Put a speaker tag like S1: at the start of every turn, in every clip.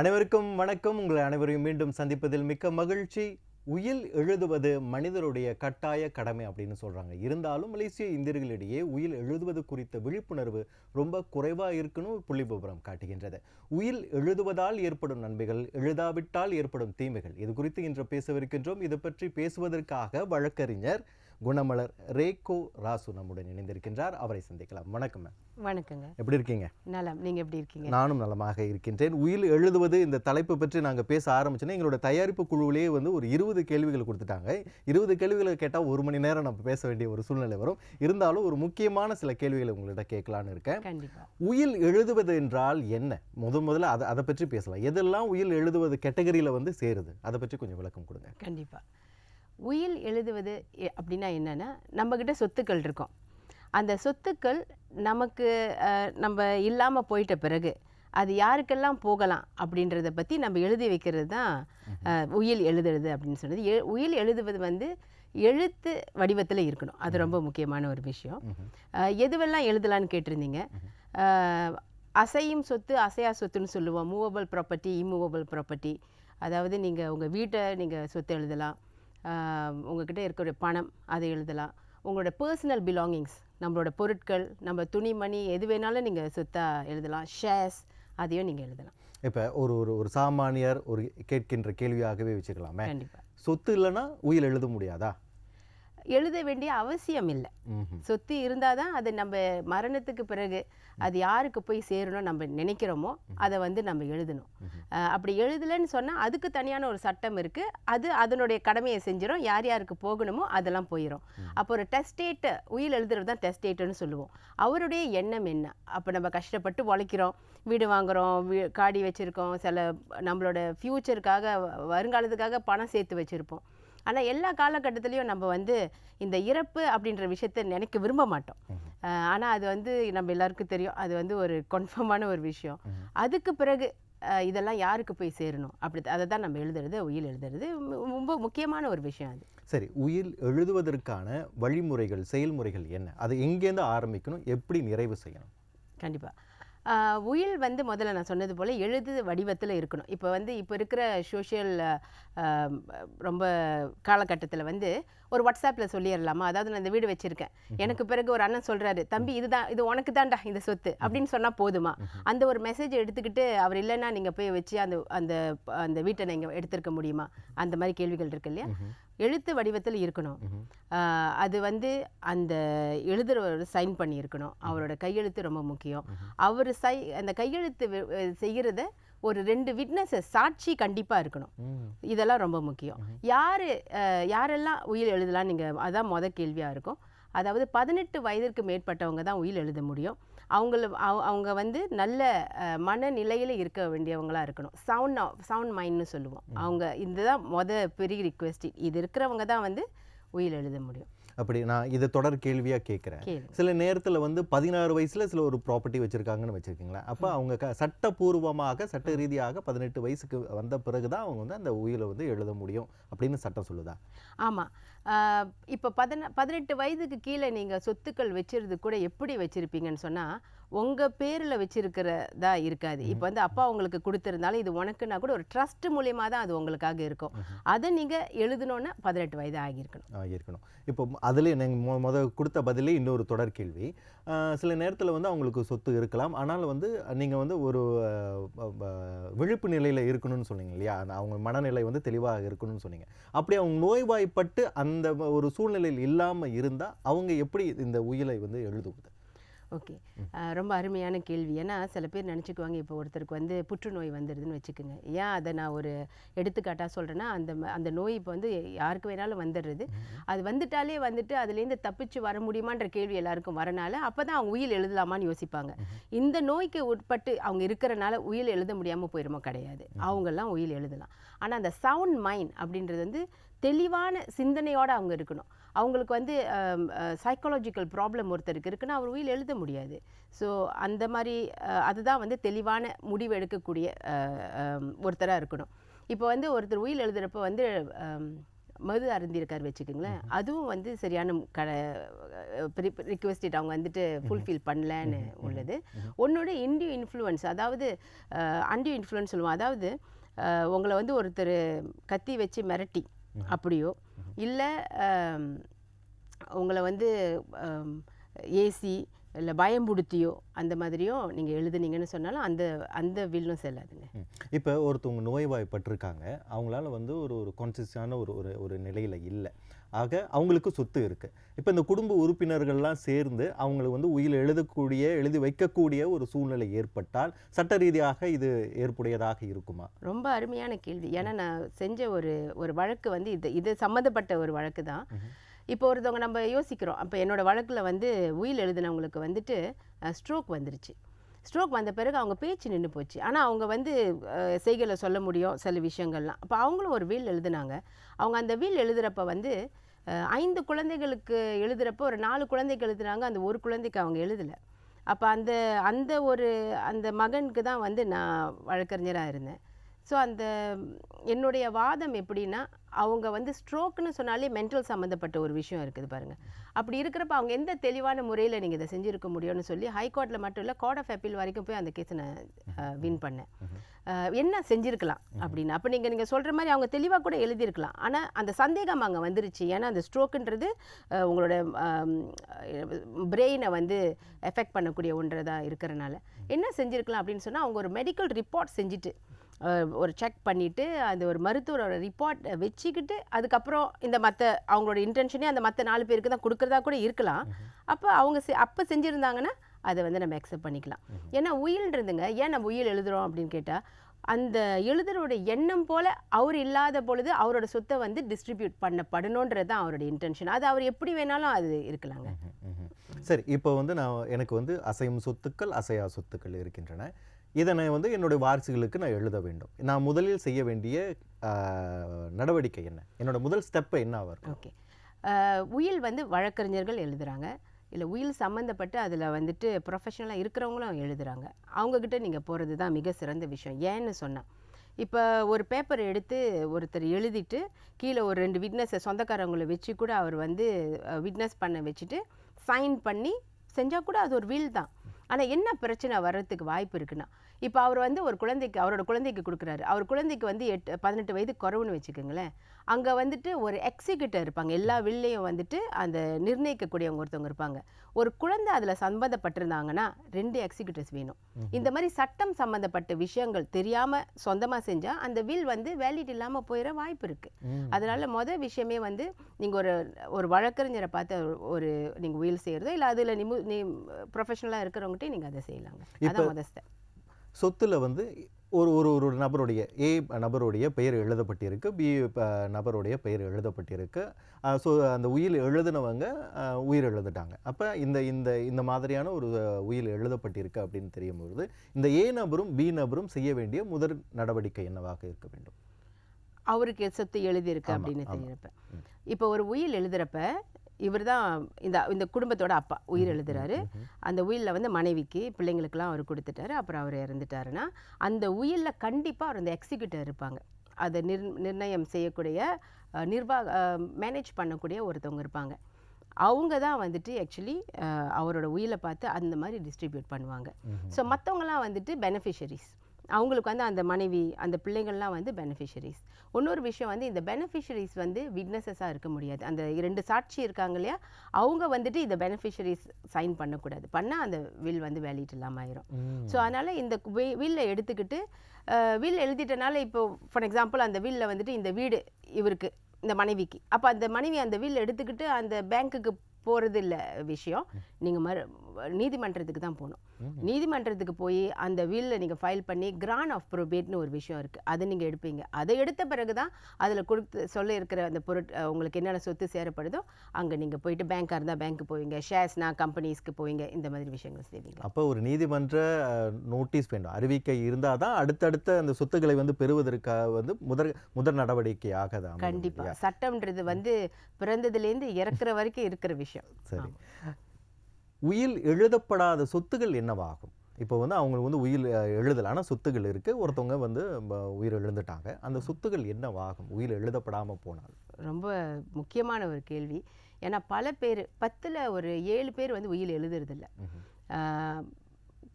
S1: அனைவருக்கும் வணக்கம். உங்களை அனைவரையும் மீண்டும் சந்திப்பதில் மிக்க மகிழ்ச்சி. உயில் எழுதுவது மனிதருடைய கட்டாய கடமை அப்படின்னு சொல்றாங்க. இருந்தாலும் மலேசிய இந்தியர்களிடையே உயில் எழுதுவது குறித்த விழிப்புணர்வு ரொம்ப குறைவாக இருக்குன்னு புள்ளிபுபுரம் காட்டுகின்றது. உயில் எழுதுவதால் ஏற்படும் நன்மைகள் எழுதாவிட்டால் ஏற்படும் தீமைகள் இது குறித்து இன்று பேசவிருக்கின்றோம். இது பற்றி பேசுவதற்காக வழக்கறிஞர் குணமலர் ரேகோ ராசு நம்முடன் இணைந்திருக்கின்றார். அவரை சந்திக்கலாம். வணக்கம் மேம்.
S2: வணக்கங்க.
S1: எப்படி இருக்கீங்க?
S2: நலம். நீங்க எப்படி இருக்கீங்க?
S1: நானும் நலமாக இருக்கின்றேன். உயில் எழுதுவது இந்த தலைப்பு பற்றி நாங்கள் பேச ஆரம்பிச்சோன்னா எங்களோட தயாரிப்பு குழுவிலேயே வந்து ஒரு இருபது கேள்விகள் கொடுத்துட்டாங்க. இருபது கேள்விகளை கேட்டால் ஒரு மணி நேரம் நம்ம பேச வேண்டிய ஒரு சூழ்நிலை வரும். இருந்தாலும் ஒரு முக்கியமான சில கேள்விகளை உங்கள்கிட்ட கேட்கலான்னு இருக்கேன். உயில் எழுதுவது என்றால் என்ன? முத முதல்ல அதை அதை பற்றி பேசலாம். எதெல்லாம் உயில் எழுதுவது கேட்டகரியில் வந்து சேருது? அதை பற்றி கொஞ்சம் விளக்கம் கொடுங்க.
S2: கண்டிப்பா. உயில் எழுதுவது அப்படின்னா என்னன்னா நம்மக்கிட்ட சொத்துக்கள் இருக்கும். அந்த சொத்துக்கள் நமக்கு நம்ம இல்லாம போயிட்ட பிறகு அது யாருக்கெல்லாம் போகலாம் அப்படின்றத பத்தி நம்ம எழுதி வைக்கிறது தான் உயில் எழுதுறது அப்படின்னு சொன்னது எ- உயில் எழுதுவது வந்து எழுத்து வடிவத்தில் இருக்கணும். அது ரொம்ப முக்கியமான ஒரு விஷயம். எதுவெல்லாம் எழுதலான்னு கேட்டிருந்தீங்க? அசையும் சொத்து அசையா சொத்துன்னு சொல்லுவோம். மூவபிள் ப்ராப்பர்ட்டி இம்மூவபிள் ப்ராப்பர்ட்டி அதாவது நீங்கள் உங்கள் வீட்டை நீங்கள் சொத்து எழுதலாம். அஹ், உங்ககிட்ட இருக்கிற பணம் அதை எழுதலாம். உங்களோட பர்சனல் பிலாங்கிங்ஸ் நம்மளோட பொருட்கள் நம்ம துணிமணி எது வேணாலும் நீங்கள் சொத்தாக எழுதலாம். ஷேர்ஸ் அதையும் நீங்கள் எழுதலாம்.
S1: இப்போ ஒரு ஒரு ஒரு சாமானியர் ஒரு கேட்கின்ற கேள்வியாகவே வச்சுக்கலாமே.
S2: கண்டிப்பாக
S1: சொத்து இல்லைன்னா உயில் எழுத முடியாதா?
S2: எழுத வேண்டிய அவசியம் இல்லை. சொத்து இருந்தால் தான் அது நம்ம மரணத்துக்கு பிறகு அது யாருக்கு போய் சேரணும் நம்ம நினைக்கிறோமோ அதை வந்து நம்ம எழுதணும். அப்படி எழுதலைன்னு சொன்னால் அதுக்கு தனியான ஒரு சட்டம் இருக்குது அது அதனுடைய கடமையை செஞ்சிடும் யார் யாருக்கு போகணுமோ அதெல்லாம் போயிடும் அப்போ ஒரு டெஸ்டேட்டு உயில் எழுதுறது தான் டெஸ்டேட்டுன்னு சொல்லுவோம். அவருடைய எண்ணம் என்ன? அப்போ நம்ம கஷ்டப்பட்டு உழைக்கிறோம் வீடு வாங்குறோம் வீ காடி வச்சுருக்கோம் சில நம்மளோட ஃப்யூச்சருக்காக வருங்காலத்துக்காக பணம் சேர்த்து வச்சுருப்போம். ஆனால் எல்லா காலகட்டத்திலையும் நம்ம வந்து இந்த இறப்பு அப்படின்ற விஷயத்தை நினைக்க விரும்ப மாட்டோம். ஆனால் அது வந்து நம்ம எல்லாருக்கும் தெரியும். அது வந்து ஒரு கன்ஃபார்மான ஒரு விஷயம். அதுக்கு பிறகு இதெல்லாம் யாருக்கு போய் சேரணும்? அப்படி அதை தான் நம்ம எழுதுறது உயில் எழுதுறது. ரொம்ப முக்கியமான ஒரு விஷயம் அது.
S1: சரி உயில் எழுதுவதற்கான வழிமுறைகள் செயல்முறைகள் என்ன? அதை எங்கேருந்து ஆரம்பிக்கணும்? எப்படி நிறைவு செய்யணும்?
S2: கண்டிப்பாக உயில் வந்து முதல்ல நான் சொன்னது போல் எழுது வடிவத்தில் இருக்கணும். இப்போ வந்து இப்போ இருக்கிற சோஷியல் ரொம்ப காலகட்டத்தில் வந்து ஒரு வாட்ஸ்அப்பில் சொல்லிடலாமா அதாவது நான் இந்த வீடு வச்சுருக்கேன். எனக்கு பிறகு ஒரு அண்ணன் சொல்கிறாரு தம்பி இதுதான் இது உனக்கு தான்டா இந்த சொத்து. அப்படின்னு சொன்னால் போதுமா? அந்த ஒரு மெசேஜ் எடுத்துக்கிட்டு அவர் இல்லைன்னா நீங்கள் போய் வச்சு அந்த அந்த அந்த வீட்டை நீங்கள் எடுத்திருக்க முடியுமா? அந்த மாதிரி கேள்விகள் இருக்கு இல்லையா? எழுத்து வடிவத்தில் இருக்கணும். அது வந்து அந்த எழுதுறவர் சைன் பண்ணியிருக்கணும். அவரோட கையெழுத்து ரொம்ப முக்கியம். அவர் சை அந்த கையெழுத்து செய்கிறத ஒரு ரெண்டு விட்னஸஸ் சாட்சி கண்டிப்பாக இருக்கணும். இதெல்லாம் ரொம்ப முக்கியம். யார் யாரெல்லாம் உயில் எழுதலாம் நீங்கள் அதான் முத கேள்வியாக இருக்கும். அதாவது பதினெட்டு வயதிற்கு மேற்பட்டவங்க தான் உயில் எழுத முடியும். அவங்கள அவ- அவங்க வந்து நல்ல மனநிலையில் இருக்க வேண்டியவங்களா இருக்கணும். சவுண்ட் சவுண்ட் மைண்ட்னு சொல்லுவோம். அவங்க இதுதான் முத பெரிய ரிக்வெஸ்ட் இது இருக்கிறவங்க தான் வந்து உயில் எழுத முடியும்.
S1: அப்படி நான் இதை தொடர் கேள்வியாக கேட்குறேன் சில நேரத்தில் வந்து பதினாறு வயசில் சில ஒரு ப்ராப்பர்ட்டி வச்சுருக்காங்கன்னு வச்சுருக்கீங்களேன் அப்போ அவங்க க சட்டப்பூர்வமாக சட்ட ரீதியாக பதினெட்டு வயசுக்கு வந்த பிறகு தான் அவங்க வந்து அந்த உயிலை வந்து எழுத முடியும் அப்படின்னு சட்டம் சொல்லுதா?
S2: ஆமாம் இப்போ பதின பதினெட்டு வயதுக்கு கீழே நீங்கள் சொத்துக்கள் வச்சிருந்து கூட எப்படி வச்சுருப்பீங்கன்னு சொன்னால் உங்கள் பேரில் வச்சிருக்கிறதா இருக்காது. இப்போ வந்து அப்பா உங்களுக்கு கொடுத்துருந்தாலும் இது உனக்குன்னா கூட ஒரு ட்ரஸ்ட் மூலியமாக தான் அது உங்களுக்காக இருக்கும். அதை நீங்கள் எழுதணுன்னா பதினெட்டு வயது ஆகியிருக்கணும்.
S1: ஆ, இருக்கணும் இப்போ அதிலே நீங்கள் மொ முத கொடுத்த பதிலே இன்னொரு தொடர் கேள்வி. சில நேரத்தில் வந்து அவங்களுக்கு சொத்து இருக்கலாம். ஆனால் வந்து நீங்கள் வந்து ஒரு விழிப்பு நிலையில் இருக்கணும்னு சொன்னீங்க இல்லையா? அவங்க மனநிலை வந்து தெளிவாக இருக்கணும்னு சொன்னீங்க. அப்படி அவங்க நோய்வாய்ப்பட்டு அந்த ஒரு சூழ்நிலையில் இல்லாமல் இருந்தால் அவங்க எப்படி இந்த உயிலை வந்து எழுதுவது?
S2: ஓகே. ரொம்ப அருமையான கேள்வி. ஏன்னா சில பேர் நினச்சிக்குவாங்க இப்போ ஒருத்தருக்கு வந்து புற்றுநோய் வந்துடுதுன்னு வச்சுக்கோங்க. ஏன் அதை நான் ஒரு எடுத்துக்காட்டாக சொல்கிறேன்னா அந்த அந்த நோய் இப்போ வந்து யாருக்கு வேணாலும் வந்துடுறது. அது வந்துட்டாலே வந்துட்டு அதுலேருந்து தப்பிச்சு வர முடியுமான்ற கேள்வி எல்லாருக்கும் வரனால அப்போ தான் அவங்க உயில் எழுதலாமான்னு யோசிப்பாங்க. இந்த நோய்க்கு உட்பட்டு அவங்க இருக்கிறனால உயில் எழுத முடியாமல் போயிருமோ கிடையாது. அவங்கெல்லாம் உயில் எழுதலாம். ஆனால் அந்த சவுண்ட் மைண்ட் அப்படின்றது வந்து தெளிவான சிந்தனையோடு அவங்க இருக்கணும். அவங்களுக்கு வந்து சைக்காலஜிக்கல் ப்ராப்ளம் ஒருத்தருக்கு இருக்குன்னா அவர் உயில் எழுத முடியாது. ஸோ அந்த மாதிரி அதுதான் வந்து தெளிவான முடிவு எடுக்கக்கூடிய ஒருத்தராக இருக்கணும். இப்போ வந்து ஒருத்தர் உயில் எழுதுகிறப்ப வந்து மது அருந்திருக்கார் வச்சுக்கோங்களேன். அதுவும் வந்து சரியான க ரிக்வெஸ்டட் அவங்க வந்துட்டு ஃபுல்ஃபில் பண்ணலன்னு உள்ளது. ஒன்னோட இண்டியூ இன்ஃப்ளூயன்ஸ் அதாவது அண்டியூ இன்ஃப்ளூயன்ஸ் சொல்லுவோம். அதாவது உங்களை வந்து ஒருத்தர் கத்தி வச்சு மிரட்டி. அப்படியோ? இல்லை உங்களை வந்து ஏசி இல்லை பயம்புடுத்தியோ அந்த மாதிரியும் நீங்கள் எழுதுனீங்கன்னு சொன்னாலும் அந்த அந்த வில்லும் செல்லாதுங்க.
S1: இப்போ ஒருத்தவங்க நோய்வாய்ப்பட்டிருக்காங்க. அவங்களால வந்து ஒரு ஒரு கான்சியஸான ஒரு ஒரு ஒரு நிலையில் இல்லை. ஆக அவங்களுக்கு சொத்து இருக்குது இப்போ இந்த குடும்ப உறுப்பினர்கள்லாம் சேர்ந்து அவங்களுக்கு வந்து உயிர் எழுதக்கூடிய எழுதி வைக்கக்கூடிய ஒரு சூழ்நிலை ஏற்பட்டால் சட்ட ரீதியாக இது ஏற்புடையதாக இருக்குமா?
S2: ரொம்ப அருமையான கேள்வி. ஏன்னா நான் செஞ்ச ஒரு ஒரு வழக்கு வந்து இது இது சம்மந்தப்பட்ட ஒரு வழக்கு தான். இப்போ ஒருத்தவங்க நம்ம யோசிக்கிறோம். அப்போ என்னோட வழக்கில் வந்து உயில் எழுதினவங்களுக்கு வந்துட்டு ஸ்ட்ரோக் வந்துருச்சு. ஸ்ட்ரோக் வந்த பிறகு அவங்க பேச்சு நின்று போச்சு. ஆனால் அவங்க வந்து செய்கையில சொல்ல முடியும் சில விஷயங்கள்லாம். அப்போ அவங்களும் ஒரு வீல் எழுதுனாங்க. அவங்க அந்த வீல் எழுதுகிறப்ப வந்து ஐந்து குழந்தைகளுக்கு எழுதுகிறப்போ ஒரு நாலு குழந்தைக்கு எழுதுனாங்க அந்த ஒரு குழந்தைக்கு அவங்க எழுதலை. அப்போ அந்த அந்த ஒரு அந்த மகனுக்கு தான் வந்து நான் வழக்கறிஞராக இருந்தேன். ஸோ அந்த என்னுடைய வாதம் எப்படின்னா அவங்க வந்து ஸ்ட்ரோக்குன்னு சொன்னாலே மென்டல் சம்மந்தப்பட்ட ஒரு விஷயம் இருக்குது பாருங்கள் அப்படி இருக்கிறப்ப அவங்க எந்த தெளிவான முறையில் நீங்கள் இதை செஞ்சுருக்க முடியும்னு சொல்லி ஹைகோர்ட்டில் மட்டும் இல்லை கோர்ட் ஆஃப் அப்பீல் வரைக்கும் போய் அந்த கேஸை நான் வின் பண்ணேன். என்ன செஞ்சுருக்கலாம் அப்படின்னு. அப்போ நீங்கள் நீங்கள் சொல்கிற மாதிரி அவங்க தெளிவாக கூட எழுதியிருக்கலாம். ஆனால் அந்த சந்தேகம் அங்கே வந்துருச்சு. ஏன்னா அந்த ஸ்ட்ரோக்குன்றது உங்களோட பிரெயினை வந்து எஃபெக்ட் பண்ணக்கூடிய ஒன்றதாக இருக்கிறனால. என்ன செஞ்சுருக்கலாம் அப்படின்னு சொன்னால் அவங்க ஒரு மெடிக்கல் ரிப்போர்ட் செஞ்சுட்டு ஒரு செக் பண்ணிவிட்டு அந்த ஒரு மருத்துவரோட ரிப்போர்ட் வச்சுக்கிட்டு அதுக்கப்புறம் இந்த மற்ற அவங்களோட இன்டென்ஷனே அந்த மற்ற நாலு பேருக்கு தான் கொடுக்குறதா கூட இருக்கலாம். அப்போ அவங்க செ அப்போ செஞ்சுருந்தாங்கன்னா அதை வந்து நம்ம அக்செப்ட் பண்ணிக்கலாம். ஏன்னா உயில்ன்றதுங்க ஏன் நம்ம உயில் எழுதுறோம் அப்படின்னு கேட்டால் அந்த எழுதுறோட எண்ணம் போல அவர் இல்லாத பொழுது அவரோட சொத்தை வந்து டிஸ்ட்ரிபியூட் பண்ணப்படணுன்றது தான் அவரோட இன்டென்ஷன் அது அவர் எப்படி வேணாலும் அது இருக்கலாங்க.
S1: சரி இப்போ வந்து நான் எனக்கு வந்து அசையும் சொத்துக்கள் அசையா சொத்துக்கள் இருக்கின்றன. இதனை வந்து என்னுடைய வாரிசுகளுக்கு நான் எழுத வேண்டும். நான் முதலில் செய்ய வேண்டிய நடவடிக்கை என்ன? என்னோட முதல் ஸ்டெப்பு என்ன ஆகும்
S2: ஓகே உயில் வந்து வழக்கறிஞர்கள் எழுதுகிறாங்க இல்லை உயில் சம்மந்தப்பட்டு அதில் வந்துட்டு ப்ரொஃபஷனலாக இருக்கிறவங்களும் எழுதுகிறாங்க அவங்கக்கிட்ட நீங்கள் போகிறது தான் மிக சிறந்த விஷயம். ஏன்னு சொன்னால் இப்போ ஒரு பேப்பர் எடுத்து ஒருத்தர் எழுதிட்டு கீழே ஒரு ரெண்டு விட்னஸை சொந்தக்காரவங்களை வச்சு கூட அவர் வந்து விட்னஸ் பண்ண வச்சுட்டு சைன் பண்ணி செஞ்சால் கூட அது ஒரு வில் தான். ஆனால் என்ன பிரச்சனை வர்றதுக்கு வாய்ப்பு இருக்குன்னா இப்போ அவர் வந்து ஒரு குழந்தைக்கு அவரோட குழந்தைக்கு கொடுக்குறாரு. அவர் குழந்தைக்கு வந்து எட்டு பதினெட்டு வயது குறவுன்னு வச்சுக்கோங்களேன். அங்கே வந்துட்டு ஒரு எக்ஸிக்யூட்டர் இருப்பாங்க. எல்லா வில்லையும் வந்துட்டு அந்த நிர்ணயிக்கக்கூடியவங்க ஒருத்தவங்க இருப்பாங்க. ஒரு குழந்தை அதில் சம்மந்தப்பட்டிருந்தாங்கன்னா ரெண்டு எக்ஸிக்யூட்டர்ஸ் வேணும். இந்த மாதிரி சட்டம் சம்மந்தப்பட்ட விஷயங்கள் தெரியாமல் சொந்தமாக செஞ்சால் அந்த வில் வந்து வேலிட் இல்லாமல் போயிட வாய்ப்பு இருக்குது. அதனால மொதல் விஷயமே வந்து நீங்கள் ஒரு ஒரு வழக்கறிஞரை பார்த்து ஒரு- நீங்கள் உயில் செய்கிறதோ இல்லை அதில் நிமு நீ ப்ரொஃபஷனலாக இருக்கிறவங்ககிட்டே நீங்கள் அதை செய்யலாங்க. அதான் முதல்.
S1: சொத்துல வந்து ஒரு ஒரு ஒரு நபருடைய ஏ நபருடைய பெயர் எழுதப்பட்டிருக்கு பி நபருடைய பெயர் எழுதப்பட்டிருக்கு. ஸோ அந்த உயில் எழுதினவங்க உயிர் எழுதிட்டாங்க. அப்போ இந்த இந்த இந்த மாதிரியான ஒரு உயில் எழுதப்பட்டிருக்கு அப்படின்னு தெரியும் பொழுது இந்த ஏ நபரும் பி நபரும் செய்ய வேண்டிய முதல் நடவடிக்கை என்னவாக இருக்க வேண்டும்?
S2: அவருக்கு சொத்து எழுதியிருக்கு அப்படின்னு. தெரியறப்ப. இப்போ ஒரு உயில் எழுதுறப்ப இவர் தான் இந்த இந்த குடும்பத்தோட அப்பா உயிர் எழுதுறாரு. அந்த உயிலில் வந்து மனைவிக்கு பிள்ளைங்களுக்கெல்லாம் அவர் கொடுத்துட்டாரு. அப்புறம் அவர் இறந்துட்டாருன்னா அந்த உயிலில் கண்டிப்பாக அவர் அந்த எக்ஸிக்யூட்டர் இருப்பாங்க. அதை நிர் நிர்ணயம் செய்யக்கூடிய நிர்வாக மேனேஜ் பண்ணக்கூடிய ஒருத்தவங்க இருப்பாங்க. அவங்க தான் வந்துட்டு ஆக்சுவலி அவரோட உயிலை பார்த்து அந்த மாதிரி டிஸ்ட்ரிபியூட் பண்ணுவாங்க. ஸோ மற்றவங்கலாம் வந்துட்டு பெனிஃபிஷரிஸ் அவங்களுக்கு வந்து அந்த மனைவி அந்த பிள்ளைங்கள்லாம் வந்து பெனிஃபிஷரிஸ் இன்னொரு விஷயம் வந்து இந்த பெனிஃபிஷரிஸ் வந்து விட்னஸஸாக இருக்க முடியாது. அந்த இரண்டு சாட்சி இருக்காங்க இல்லையா? அவங்க வந்துட்டு இந்த பெனிஃபிஷரிஸ் சைன் பண்ணக்கூடாது. பண்ணால் அந்த வில் வந்து வேலிட் இல்லாமல் ஆயிரும். ஸோ அதனால் இந்த வில்லை எடுத்துக்கிட்டு வில் எழுதிட்டனால இப்போ ஃபார் எக்ஸாம்பிள் அந்த வில்ல வந்துட்டு இந்த வீடு இவருக்கு இந்த மனைவிக்கு. அப்போ அந்த மனைவி அந்த வில் எடுத்துக்கிட்டு அந்த பேங்க்குக்கு போகிறது இல்லை விஷயம். நீங்கள் மறு நீதிமன்றத்துக்கு தான் போகணும். நீதிமன்றத்துக்கு போய் அந்த வில்லை நீங்கள் ஃபைல் பண்ணி கிரான் ஆஃப் ப்ரோபேட்னு ஒரு விஷயம் இருக்குது அதை நீங்கள் எடுப்பீங்க. அதை எடுத்த பிறகு தான் அதில் கொடுத்து சொல்ல இருக்கிற அந்த பொருட் உங்களுக்கு என்னென்ன சொத்து சேரப்படுதோ அங்கே நீங்கள் போயிட்டு பேங்காக இருந்தால் பேங்க்கு போவீங்க. ஷேர்ஸ்னா கம்பெனிஸ்க்கு போவீங்க. இந்த மாதிரி விஷயங்கள் செய்வீங்க.
S1: அப்போ ஒரு நீதிமன்ற நோட்டீஸ் வேண்டும். அறிவிக்கை இருந்தால் தான் அடுத்தடுத்த அந்த சொத்துக்களை வந்து பெறுவதற்காக வந்து முதல் முதல் நடவடிக்கையாக அது அமையும்
S2: கண்டிப்பா.
S1: இல்லையா?
S2: சட்டம்ன்றது வந்து பிறந்ததுலேருந்து இறக்குற வரைக்கும் இருக்கிற விஷயம்.
S1: சரி. உயில் எழுதப்படாத சொத்துகள் என்னவாகும்? இப்போ வந்து அவங்களுக்கு வந்து உயிர் அஹ், எழுதல ஆனால் சொத்துகள் இருக்கு. ஒருத்தவங்க வந்து உயிர் எழுந்துட்டாங்க. அந்த சொத்துகள் என்னவாகும்? உயிர் எழுதப்படாம போனால்.
S2: ரொம்ப முக்கியமான ஒரு கேள்வி. ஏன்னா பல பேர் பத்தில் ஒரு ஏழு பேர் வந்து உயில் எழுதுறதில்ல.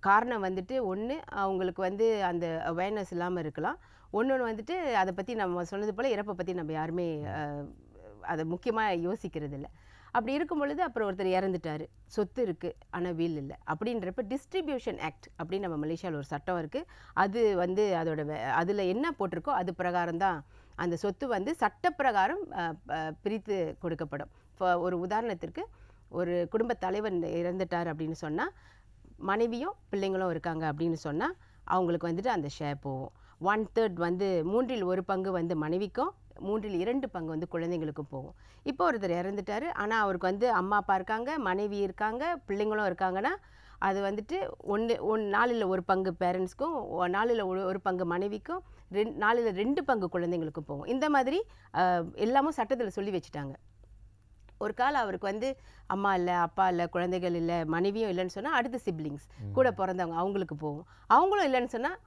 S2: காரணம் வந்துட்டு ஒன்று அவங்களுக்கு வந்து அந்த அவேர்னஸ் இல்லாமல் இருக்கலாம். ஒன்று வந்துட்டு அதை பற்றி நம்ம சொன்னது போல் இறப்பை பற்றி நம்ம யாருமே அதை முக்கியமாக யோசிக்கிறது இல்லை அப்படி இருக்கும் பொழுது அப்புறம் ஒருத்தர் இறந்துட்டாரு. சொத்து இருக்குது ஆனால் வீல் இல்லை. அப்படின்றப்ப டிஸ்ட்ரிபியூஷன் ஆக்ட் அப்படின்னு நம்ம மலேசியாவில் ஒரு சட்டம் இருக்குது அது வந்து அதோட அதில் என்ன போட்டிருக்கோ அது பிரகாரம் தான் அந்த சொத்து வந்து சட்டப்பிரகாரம் பிரித்து கொடுக்கப்படும். இப்போ ஒரு உதாரணத்திற்கு ஒரு குடும்ப தலைவர் இறந்துட்டார் அப்படின்னு சொன்னால் மனைவியும் பிள்ளைங்களும் இருக்காங்க அப்படின்னு சொன்னால் அவங்களுக்கு வந்துட்டு அந்த ஷேர் போகும். ஒன் தேர்ட் வந்து மூன்றில் ஒரு பங்கு வந்து மனைவிக்கும் மூன்றில் இரண்டு பங்கு வந்து குழந்தைங்களுக்கும் போகும். இப்போ ஒருத்தர் இறந்துட்டாரு. ஆனால் அவருக்கு வந்து அம்மா அப்பா இருக்காங்க மனைவி இருக்காங்க பிள்ளைங்களும் இருக்காங்கன்னா அது வந்துட்டு ஒன்று ஒன் நாளில் ஒரு பங்கு பேரண்ட்ஸ்க்கும் நாளில் ஒரு ஒரு பங்கு மனைவிக்கும் ரெண் நாளில் ரெண்டு பங்கு குழந்தைங்களுக்கும் போகும். இந்த மாதிரி எல்லாமும் சட்டத்தில் சொல்லி வச்சுட்டாங்க. ஒரு காலம் அவருக்கு வந்து அம்மா இல்லை அப்பா இல்லை குழந்தைகள் இல்லை மனைவியும் இல்லைன்னு சொன்னால் அடுத்த சிப்ளிங்ஸ் கூட பிறந்தவங்க அவங்களுக்கு போகும். அவங்களும் இல்லைன்னு சொன்னால்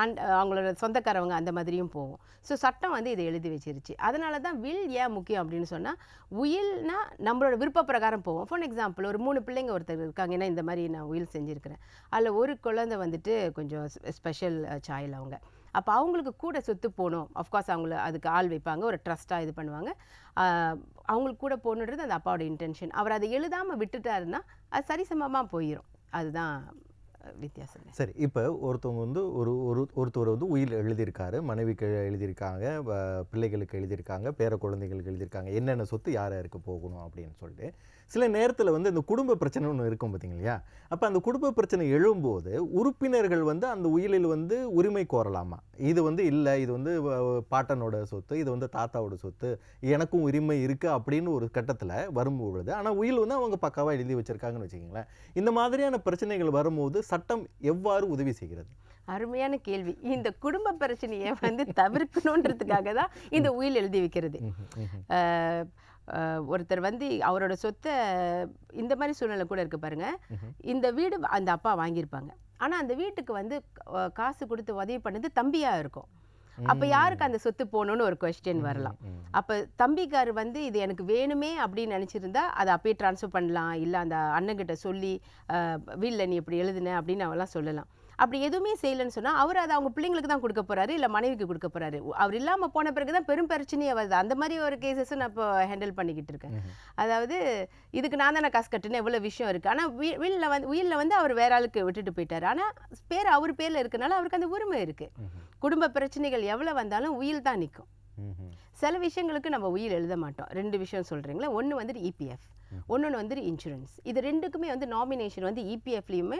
S2: அண்ட் அவங்களோட சொந்தக்காரவங்க அந்த மாதிரியும் போகும். ஸோ சட்டம் வந்து இதை எழுதி வச்சிருச்சு. அதனால தான் வில் ஏன் முக்கியம் அப்படின்னு சொன்னால் உயில்னா நம்மளோட விருப்ப பிரகாரம் போவோம் ஃபார் எக்ஸாம்பிள் ஒரு மூணு பிள்ளைங்க ஒருத்தர் இருக்காங்க. ஏன்னா இந்த மாதிரி நான் உயில் செஞ்சுருக்கிறேன். அதில் ஒரு குழந்தை வந்துட்டு கொஞ்சம் ஸ்பெஷல் சாயில் அவங்க. அப்போ அவங்களுக்கு கூட சொத்து போகணும் அஃப்கோர்ஸ் அவங்கள அதுக்கு ஆள் வைப்பாங்க. ஒரு ட்ரஸ்ட்டாக இது பண்ணுவாங்க. அவங்களுக்கு கூட போகணுன்றது அந்த அப்பாவோட இன்டென்ஷன் அவர் அதை எழுதாமல் விட்டுட்டாருன்னா அது சரிசமமாக போயிடும் அதுதான் வித்தியாசம்.
S1: சரி இப்போ ஒருத்தவங்க வந்து ஒரு ஒரு ஒருத்தர் வந்து உயிர் எழுதியிருக்காரு மனைவிக்கு எழுதியிருக்காங்க வ- பிள்ளைகளுக்கு எழுதியிருக்காங்க பேர குழந்தைகளுக்கு எழுதியிருக்காங்க. என்னென்ன சொத்து யார் யாருக்கு போகணும் அப்படின்னு சொல்லிட்டு சில நேரத்தில் வந்து இந்த குடும்ப பிரச்சனை ஒன்று இருக்கும் பார்த்தீங்க இல்லையா அப்போ அந்த குடும்ப பிரச்சனை எழும்போது உறுப்பினர்கள் வந்து அந்த உயிரில் வந்து உரிமை கோரலாமா? இது வந்து இல்லை இது வந்து பாட்டனோட சொத்து இது வந்து தாத்தாவோட சொத்து எனக்கும் உரிமை இருக்குது அப்படின்னு ஒரு கட்டத்தில் வரும்பொழுது ஆனால் உயில் வந்து அவங்க பக்காவாக எழுதி வச்சிருக்காங்கன்னு வச்சுக்கோங்களேன். இந்த மாதிரியான பிரச்சனைகள் வரும்போது சட்டம் எவ்வாறு உதவி செய்கிறது?
S2: அருமையான கேள்வி. இந்த குடும்ப பிரச்சனையை வந்து தவிர்க்கணுன்றதுக்காக தான் இந்த உயில் எழுதி வைக்கிறது. ஒருத்தர் வந்து அவரோட சொத்தை இந்த மாதிரி சூழ்நிலை கூட இருக்கு பாருங்க.
S1: ம்ஹும்.
S2: இந்த வீடு அந்த அப்பா வாங்கியிருப்பாங்க. ஆனா அந்த வீட்டுக்கு வந்து காசு கொடுத்து உதவி பண்ணது தம்பியா இருக்கும். அப்ப யாருக்கு அந்த சொத்து போகணும்னு ஒரு கொஸ்டின் வரலாம். அப்ப தம்பிக்கார் வந்து இது எனக்கு வேணுமே அப்படின்னு நினைச்சிருந்தா அதை அப்பயே ட்ரான்ஸ்ஃபர் பண்ணலாம். இல்ல அந்த அண்ணன்கிட்ட சொல்லி வீல்ல நீ இப்படி எழுதுன அப்படின்னு அவெல்லாம் சொல்லலாம். அப்படி எதுவுமே செய்யலைன்னு சொன்னா அவர் அதை அவங்க பிள்ளைங்களுக்கு தான் கொடுக்க போறாரு இல்ல மனைவிக்கு கொடுக்க போறாரு. அவர் இல்லாம போன பிறகு தான் பெரும் பிரச்சனையே வருது. அந்த மாதிரி ஒரு கேசஸும் நான் இப்போ ஹேண்டில் பண்ணிக்கிட்டு இருக்கேன். அதாவது இதுக்கு நான் தானே காசு கட்டுனேன் எவ்வளோ விஷயம் இருக்குது ஆனால் வீலில் வந்து உயிரில் வந்து அவர் வேற ஆளுக்கு விட்டுட்டு போயிட்டார். ஆனால் பேர் அவர் பேரில் இருக்கனால அவருக்கு அந்த உரிமை இருக்குது. குடும்ப பிரச்சனைகள் எவ்வளோ வந்தாலும் உயில் தான் நிற்கும். சில விஷயங்களுக்கு நம்ம உயிர் எழுத மாட்டோம். ரெண்டு விஷயம் சொல்கிறீங்களா ஒன்று வந்துட்டு இபிஎஃப் ஒன்று வந்துட்டு இன்சூரன்ஸ் இது ரெண்டுக்குமே வந்து நாமினேஷன் வந்து இபிஎஃப்லேயுமே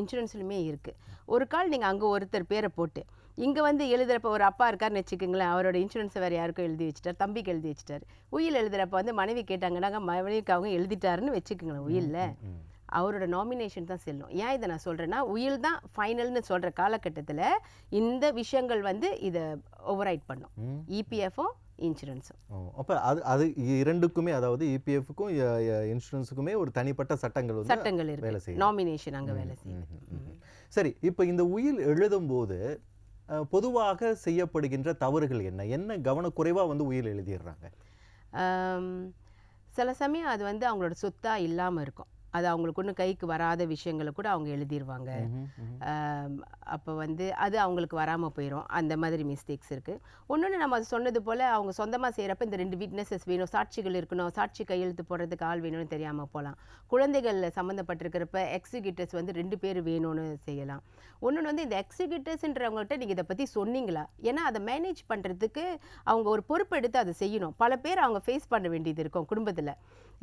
S2: இன்சூரன்ஸ்லையுமே இருக்குது ஒரு கால் நீங்கள் அங்கே ஒருத்தர் பேரை போட்டு இங்கே வந்து எழுதுறப்ப ஒரு அப்பா இருக்காருன்னு வச்சுக்கோங்களேன் அவரோட இன்சூரன்ஸை வேறு யாருக்கும் எழுதி வச்சுட்டார் தம்பிக்கு எழுதி வச்சுட்டார். உயில் எழுதுறப்ப வந்து மனைவி கேட்டாங்கன்னாங்க மனைவிக்கு அவங்க எழுதிட்டாருன்னு வச்சுக்கோங்களேன் உயிலில். அவரோட நாமினேஷன் தான் செல்லும். ஏன் இதை நான் சொல்கிறேன்னா உயில் தான் ஃபைனல்னு சொல்கிற காலகட்டத்தில் இந்த விஷயங்கள் வந்து இதை ஓவரைட் பண்ணும். இபிஎஃப்பும் இன்சூரன்ஸும்.
S1: அப்ப அது அது இரண்டுக்குமே அதாவது இபிஎஃப்க்கும் இன்சூரன்ஸுக்குமே ஒரு தனிப்பட்ட சட்டங்கள் வந்து
S2: சட்டங்கள்
S1: வேலை செய்யுது.
S2: நாமினேஷன் அங்கே வேலை
S1: ம்ஹும். சரி இப்போ இந்த உயில் எழுதும்போது பொதுவாக செய்யப்படுகின்ற தவறுகள் என்ன? என்ன கவனக்குறைவா வந்து உயில் எழுதிடுறாங்க?
S2: சில சமயம் அது வந்து அவங்களோட சொத்தா இல்லாமல் இருக்கும். அது அவங்களுக்கு ஒன்றும் கைக்கு வராத விஷயங்களை கூட அவங்க
S1: ம்ஹும்.
S2: அப்போ வந்து அது அவங்களுக்கு வராமல் போயிடும் அந்த மாதிரி மிஸ்டேக்ஸ் இருக்குது இன்னொன்று நம்ம சொன்னது போல் அவங்க சொந்தமாக செய்கிறப்ப இந்த ரெண்டு விட்னஸஸ் வேணும். சாட்சிகள் இருக்கணும். சாட்சி கையெழுத்து போடுறதுக்கு ஆள் வேணும்னு தெரியாமல் போகலாம் குழந்தைகள் சம்மந்தப்பட்டிருக்கிறப்ப எக்ஸிக்யூட்டர்ஸ் வந்து ரெண்டு பேர் வேணும்னு செய்யலாம். ஒன்று வந்து இந்த எக்ஸிக்யூட்டர்ஸ்ன்றவங்ககிட்ட நீங்கள் இதை பற்றி சொன்னீங்களா? ஏன்னா அதை மேனேஜ் பண்ணுறதுக்கு அவங்க ஒரு பொறுப்பு எடுத்து அதை செய்யணும். பல பேர் அவங்க ஃபேஸ் பண்ண வேண்டியது இருக்கும் குடும்பத்தில்.